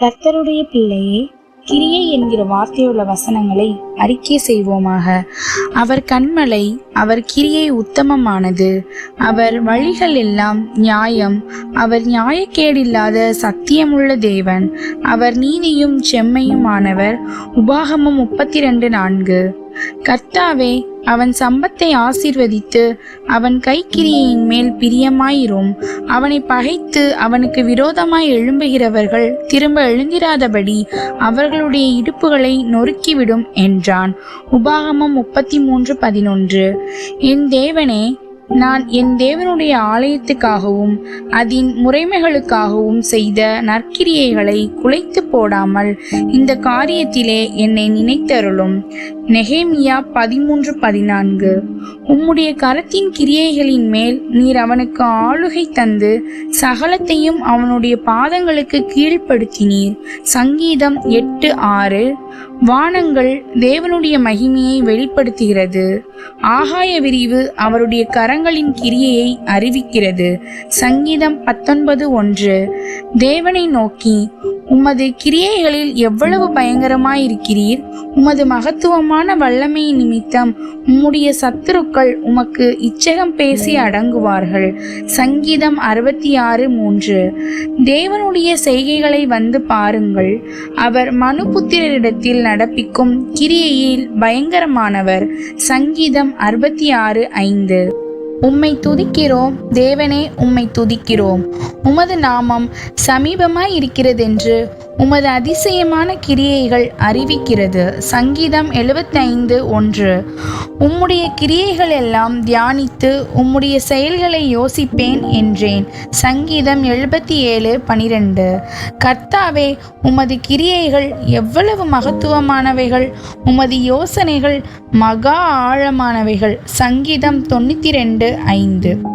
கர்த்தருடைய பிள்ளையே கிரியை என்கிற வார்த்தையுள்ள வசனங்களை அறிக்கை செய்வோமாக. அவர் கண்மலை அவர் கிரியை உத்தமமானது. அவர் வழிகள் எல்லாம் நியாயம். அவர் நியாயக்கேடில்லாத சத்தியமுள்ள தேவன். அவர் நீதியும் செம்மையுமானவர். உபாகமும் முப்பத்தி ரெண்டு நான்கு. கர்த்தாவே அவன் சம்பத்தை ஆசீர்வதித்து அவன் கைக்கிரியின் மேல் பிரியமாயிரும். அவனை பகைத்து அவனுக்கு விரோதமாய் எழும்புகிறவர்கள் திரும்ப எழுந்திராதபடி அவர்களுடைய இடுப்புகளை நொறுக்கிவிடும் என்றான். உபாகமம் முப்பத்தி மூன்று பதினொன்று. என் தேவனே நான் என் தேவனுடைய ஆலயத்துக்காகவும் அதன் முறைமைகளுக்காகவும் செய்த நற்கிரியைகளை குலைத்து போடாமல் இந்த காரியத்திலே என்னை நினைத்தருளும். நெகேமியா பதிமூன்று பதினான்கு. உம்முடைய கரத்தின் கிரியைகளின் மேல் நீர் அவனுக்கு ஆளுகை தந்து சகலத்தையும் அவனுடைய பாதங்களுக்கு கீழ்ப்படுத்தினீர். சங்கீதம் எட்டு ஆறு. வானங்கள் தேவனுடைய மகிமையை வெளிப்படுத்துகிறது. ஆகாய விரிவு அவருடைய கர கரங்களின் கிரியையை அறிவிக்கிறது. சங்கீதம் பத்தொன்பது ஒன்று. தேவனை நோக்கி உமது கிரியைகளில் எவ்வளவு பயங்கரமாயிருக்கிறீர்? உமது மகத்துவமான வல்லமை நிமித்தம் உம்முடைய சத்துருக்கள் உமக்கு இச்சகம் பேசி அடங்குவார்கள். சங்கீதம் அறுபத்தி ஆறு மூன்று. தேவனுடைய செய்கைகளை வந்து பாருங்கள். அவர் மனுபுத்திரரிடத்தில் நடப்பிக்கும் கிரியையில் பயங்கரமானவர். சங்கீதம் அறுபத்தி ஆறு ஐந்து. உம்மை துதிக்கிறோம் தேவனே உம்மை துதிக்கிறோம். உமது நாமம் சமீபமாய் இருக்கிறதென்று உமது அதிசயமான கிரியைகள் அறிவிக்கிறது. சங்கீதம் எழுபத்தைந்து ஒன்று. உம்முடைய கிரியைகள் எல்லாம் தியானித்து உம்முடைய செயல்களை யோசிப்பேன் என்றேன். சங்கீதம் எழுபத்தி ஏழு பனிரெண்டு. கர்த்தாவே உமது கிரியைகள் எவ்வளவு மகத்துவமானவைகள். உமது யோசனைகள் மகா ஆழமானவைகள். சங்கீதம் தொண்ணூற்றி ரெண்டு ஐந்து.